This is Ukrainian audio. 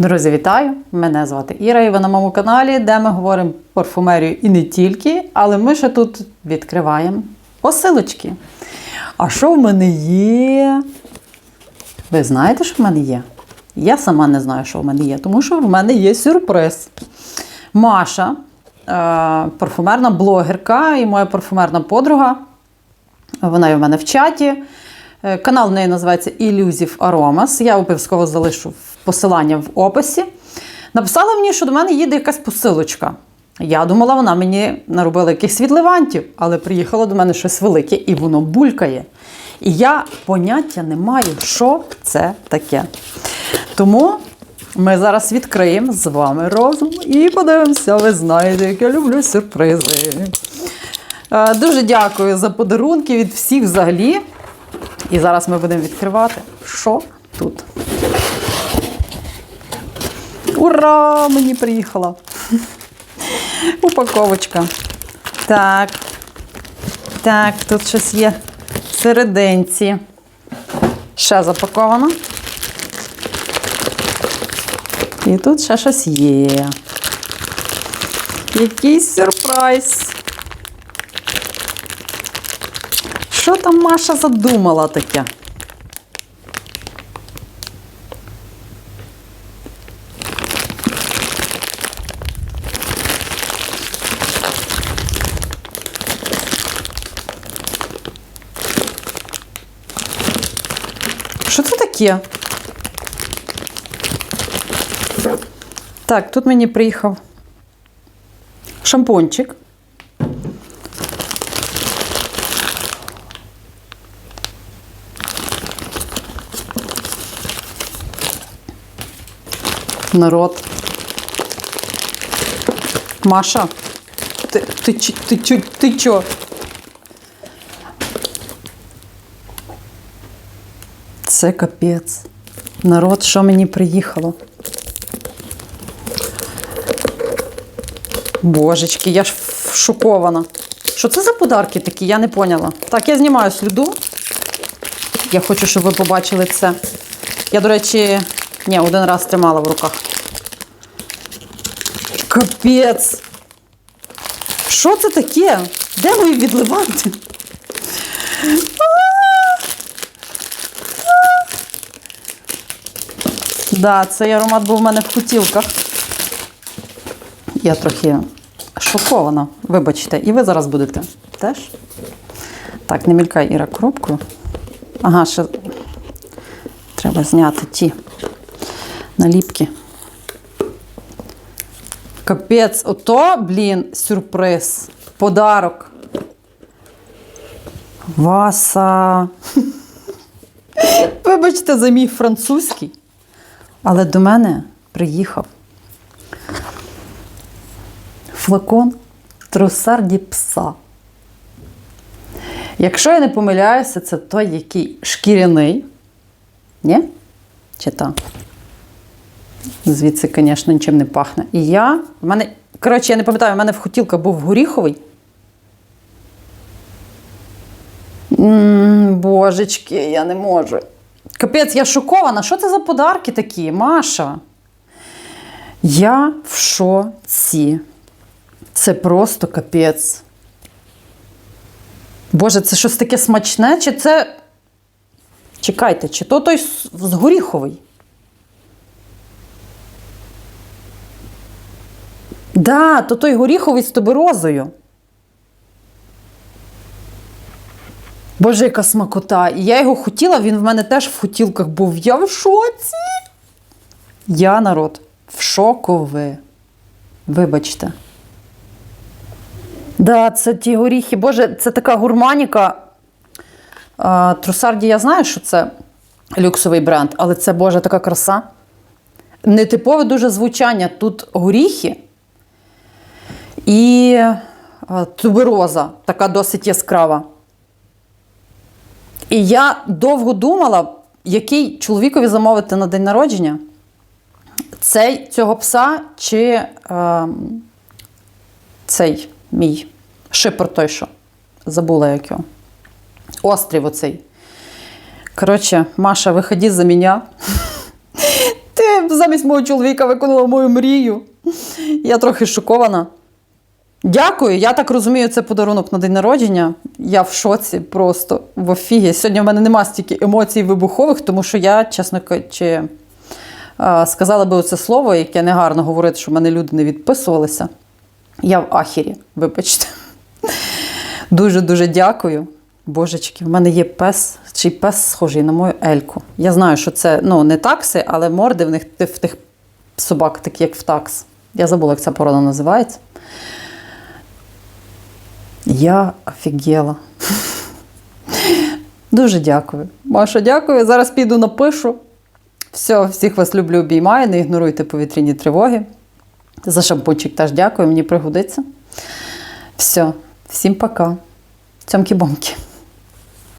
Друзі, вітаю! Мене звати Іра, і ви на моєму каналі, де ми говоримо парфумерію і не тільки, але ми ще тут відкриваємо посилочки. А що в мене є? Ви знаєте, що в мене є? Я сама не знаю, що в мене є, тому що в мене є сюрприз. Маша, е, парфумерна блогерка і моя парфумерна подруга. Вона є в мене в чаті. Е, Канал в неї називається Illusive Aromas. Я обов'язково залишу посилання в описі. Написала мені, що до мене їде якась посилочка. Я думала, вона мені наробила якихось відливантів, але приїхало до мене щось велике і воно булькає. І я поняття не маю, що це таке. Тому ми зараз відкриємо з вами разом і подивимося, ви знаєте, як я люблю сюрпризи. Е, Дуже дякую за подарунки від всіх взагалі. І зараз ми будемо відкривати, що тут. Ура! Мені приїхала. Упаковочка. Так. Так, тут щось є серединці. Ще запаковано. І тут ще щось є. Якийсь сюрприз. Що там Маша задумала таке? Що це таке? Так, тут мені приїхав шампунчик. народ. Маша, ти, ти, ти, ти, ти чо? Це капець. Народ, що мені приїхало? Божечки, я ж шокована. Що це за подарки такі? Я не поняла. Так, я знімаю сліду. Я хочу, щоб ви побачили це. Я, до речі, ні, один раз тримала в руках. Капець! Що це таке? Де мої відливанти? Да, цей аромат був в мене в хотілках. Я трохи шокована, вибачте, і ви зараз будете теж. Так, не мількай Іра коробкою. Ага, ще треба зняти ті наліпки. Капець, ото, блін, сюрприз. Подарок. Васа. Вибачте за мій французький. Але до мене приїхав флакон трусарді пса. Якщо я не помиляюся, це той, який шкіряний. Ні? Чи та? Звідси, звісно, нічим не пахне. І я, в мене, коротше, я не пам'ятаю, в мене в хотілка був горіховий. м божечки, я не можу. Капець, я шокована. Що це за подарки такі, Маша? Я в шоці. Це просто капець. Боже, це щось таке смачне, чи це. Чекайте, чи то той з горіховий? Да, то той горіховий з туберозою. Боже, яка смакота. І я його хотіла, він в мене теж в хотілках був. Я в шоці. Я народ в шокове. Вибачте. Да, це ті горіхи. Боже, це така гурманіка. А, Трусарді, я знаю, що це люксовий бренд, але це, Боже, така краса. Нетипове дуже звучання. Тут горіхи і тубероза, така досить яскрава. І я довго думала, який чоловікові замовити на день народження. Цей цього пса чи е, цей мій шипер той, що забула як його. Острів оцей. Коротше, Маша, виходи за мене. Ти замість мого чоловіка виконала мою мрію. Я трохи шокована. Дякую, я так розумію, це подарунок на день народження. Я в шоці просто в офігі. Сьогодні в мене нема стільки емоцій вибухових, тому що я, чесно кажучи, сказала би оце слово, яке негарно говорити, що в мене люди не відписувалися. Я в ахірі, вибачте. Дуже-дуже дякую. Божечки, в мене є пес, чий пес схожий на мою Ельку. Я знаю, що це ну, не такси, але морди в них в тих собак, такі як в такс. Я забула, як ця порода називається. Я офігела. Дуже дякую. Маша, дякую. Зараз піду напишу. Все, всіх вас люблю, обіймаю. Не ігноруйте повітряні тривоги. За шампунчик теж дякую, мені пригодиться. Все, всім пока. Цьомкі-бомки.